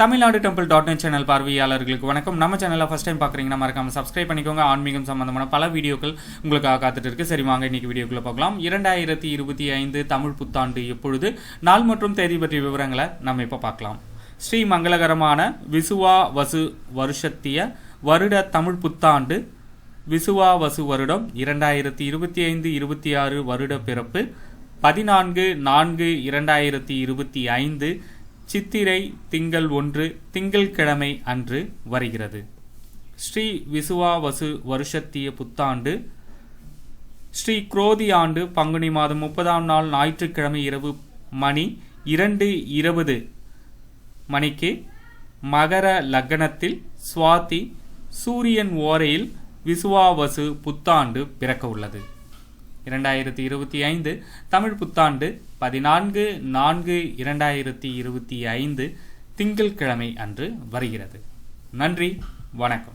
Tamil Nadu temple dot net channel பார்வையாளர்களுக்கு வணக்கம். நம்ம சேனலில் ஃபஸ்ட் டைம் பார்க்குறீங்கன்னா மறக்காம சப்ஸ்கிரைப் பண்ணிக்கோங்க. ஆன்மீகம் சம்பந்தமான பல வீடியோக்கள் உங்களுக்காக காத்துட்டு இருக்கு. சரி வாங்க இன்னைக்கு வீடியோக்குள்ளே பார்க்கலாம் இரண்டாயிரத்தி இருபத்தி ஐந்து தமிழ் புத்தாண்டு எப்பொழுது? நாள் மற்றும் தேதி பற்றிய விவரங்களை நம்ம இப்போ பார்க்கலாம். ஸ்ரீ மங்களகரமான விசுவா வசு வருஷத்திய வருட தமிழ் புத்தாண்டு விசுவா வசு வருடம் இரண்டாயிரத்தி இருபத்தி ஐந்து இருபத்தி ஆறு வருட பிறப்பு பதினான்கு நான்கு இரண்டாயிரத்தி இருபத்தி ஐந்து சித்திரை திங்கள் ஒன்று திங்கள்கிழமை அன்று வருகிறது. ஸ்ரீ விசுவாவசு வருஷத்திய புத்தாண்டு ஸ்ரீ குரோதி ஆண்டு பங்குனி மாதம் முப்பதாம் நாள் ஞாயிற்றுக்கிழமை இரவு மணி இரண்டு இருபது மணிக்கு மகர லக்னத்தில் சுவாதி சூரியன் ஓரையில் விசுவாவசு புத்தாண்டு பிறக்க உள்ளது இரண்டாயிரத்தி இருபத்தி ஐந்து தமிழ் புத்தாண்டு பதினான்கு நான்கு இரண்டாயிரத்தி இருபத்தி ஐந்து திங்கள்கிழமை அன்று வருகிறது. நன்றி வணக்கம்.